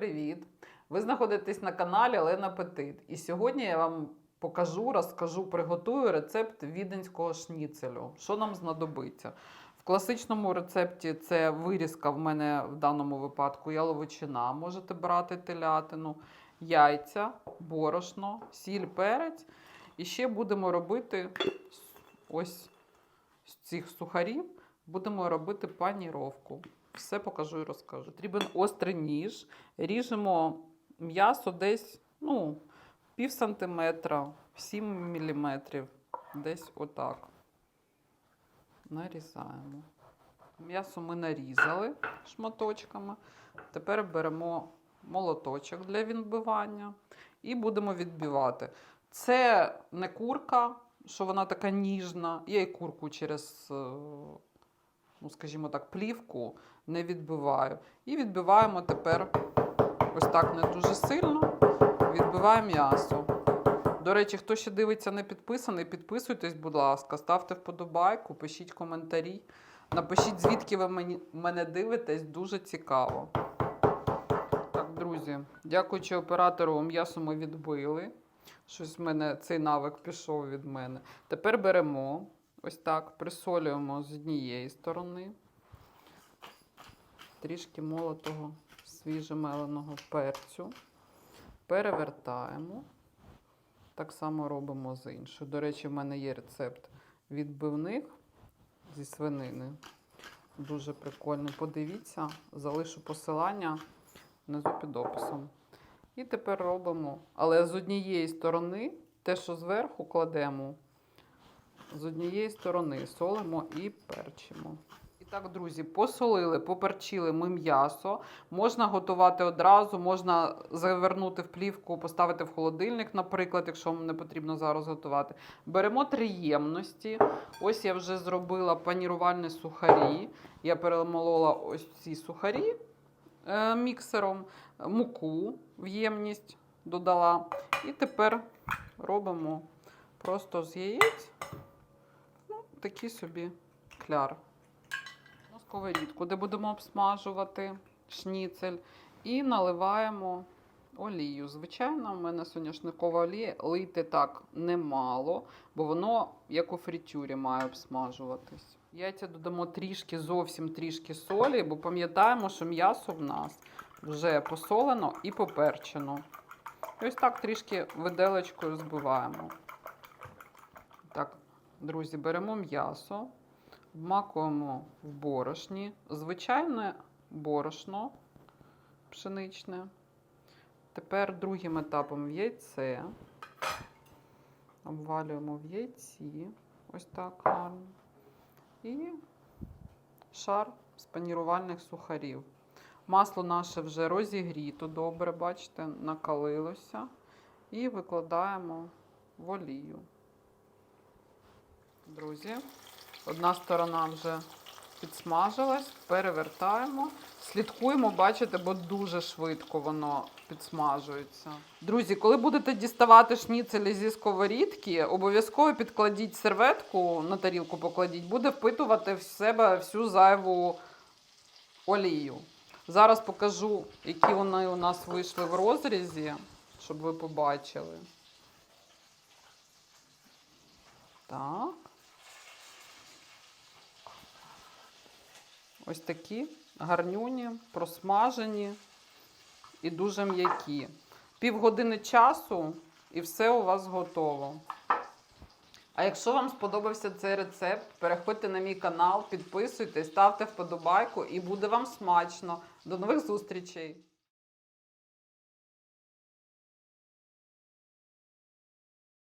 привіт! Ви знаходитесь на каналі Олена Петит. І сьогодні я вам покажу, розкажу, приготую рецепт віденського шніцелю. Що нам знадобиться? В класичному рецепті це вирізка в мене в даному випадку яловичина. Можете брати телятину, яйця, борошно, сіль, перець. І ще будемо робити ось з цих сухарів, будемо робити паніровку. Все покажу і розкажу. Потрібен острий ніж. Ріжемо м'ясо десь ну, пів сантиметра, 7 міліметрів. Десь отак. Нарізаємо. М'ясо ми нарізали шматочками. Тепер беремо молоточок для відбивання і будемо відбивати. Це не курка, що вона така ніжна. Я і курку через, е, ну, скажімо так, плівку не відбиваю. І відбиваємо тепер ось так не дуже сильно. Відбиваємо м'ясо. До речі, хто ще дивиться не підписаний, підписуйтесь, будь ласка, ставте вподобайку, пишіть коментарі. Напишіть, звідки ви мені, мене дивитесь, дуже цікаво. Так, друзі, дякуючи оператору, м'ясо ми відбили. Щось в мене цей навик пішов від мене. Тепер беремо ось так, присолюємо з однієї сторони. Трішки молотого свіжемеленого перцю. Перевертаємо. Так само робимо з іншою. До речі, в мене є рецепт відбивних зі свинини. Дуже прикольний. Подивіться, залишу посилання внизу під описом. І тепер робимо, але з однієї сторони, те, що зверху кладемо, з однієї сторони солимо і перчимо. І так, друзі, посолили, поперчили ми м'ясо. Можна готувати одразу, можна завернути в плівку, поставити в холодильник, наприклад, якщо вам не потрібно зараз готувати. Беремо три ємності. Ось я вже зробила панірувальні сухарі. Я перемолола ось ці сухарі е, міксером, муку в ємність додала. І тепер робимо просто з яєць такий собі кляр на сковорідку, де будемо обсмажувати шніцель. І наливаємо олію. Звичайно, в мене соняшникова олія. Лийте так немало, бо воно, як у фритюрі, має обсмажуватись. Яйця додамо трішки, зовсім трішки солі, бо пам'ятаємо, що м'ясо в нас вже посолено і поперчено. І ось так трішки виделочкою збиваємо. Так, друзі, беремо м'ясо. Вмакуємо в борошні. Звичайне борошно пшеничне. Тепер другим етапом в яйце. Обвалюємо в яйці. Ось так. І шар з панірувальних сухарів. Масло наше вже розігріто добре, бачите, накалилося. І викладаємо в олію. Друзі. Одна сторона вже підсмажилась, перевертаємо. Слідкуємо, бачите, бо дуже швидко воно підсмажується. Друзі, коли будете діставати шніцелі зі сковорідки, обов'язково підкладіть серветку на тарілку, покладіть, буде впитувати в себе всю зайву олію. Зараз покажу, які вони у нас вийшли в розрізі, щоб ви побачили. Так. Ось такі гарнюні, просмажені і дуже м'які. Півгодини часу і все у вас готово. А якщо вам сподобався цей рецепт, переходьте на мій канал, підписуйтесь, ставте вподобайку і буде вам смачно. До нових зустрічей!